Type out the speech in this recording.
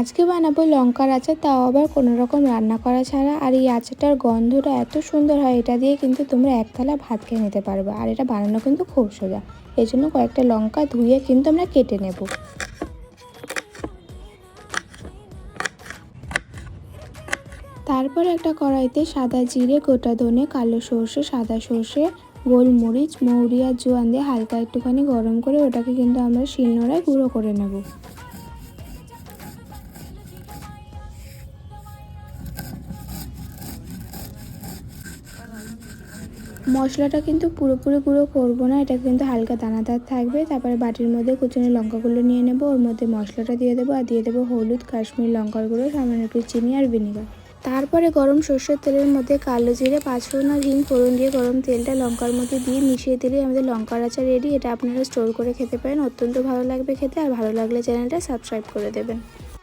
আজকে বানাবো লঙ্কার আচার, তাও আবার কোনো রকম রান্না করা ছাড়া। আর এই আচারটার গন্ধটা এত সুন্দর হয়, এটা দিয়ে কিন্তু তোমরা এক থালা ভাত খেয়ে নিতে পারবে। আর এটা বানানো কিন্তু খুব সোজা। এই জন্য কয়েকটা লঙ্কা ধুয়ে কিন্তু আমরা কেটে নেব। তারপর একটা কড়াইতে সাদা জিরে, গোটা ধনে, কালো সর্ষে, সাদা সর্ষে, গোলমরিচ, মৌরি আর জোয়ান দিয়ে হালকা একটুখানি গরম করে ওটাকে কিন্তু আমরা শিলনোড়ায় গুঁড়ো করে নেব। মশলাটা কিন্তু পুরোপুরি গুঁড়ো করব না, এটা কিন্তু হালকা দানাদার থাকবে। তারপরে বাটির মধ্যে কুচুনি লঙ্কাগুলো নিয়ে নেব, ওর মধ্যে মশলাটা দিয়ে দেবো, আর দিয়ে দেবো হলুদ, কাশ্মীর লঙ্কার গুঁড়ো, সামান্য একটু চিনি আর ভিনিগার। তারপরে গরম সর্ষের তেলের মধ্যে কালো জিরে, পাঁচফোড়ন আর হিং, ফোড়ন দিয়ে গরম তেলটা লঙ্কার মধ্যে দিয়ে মিশিয়ে দিলে আমাদের লঙ্কার আচার রেডি এটা আপনারা স্টোর করে খেতে পারেন, অত্যন্ত ভালো লাগবে খেতে, আর ভালো লাগলে চ্যানেলটা সাবস্ক্রাইব করে দেবেন।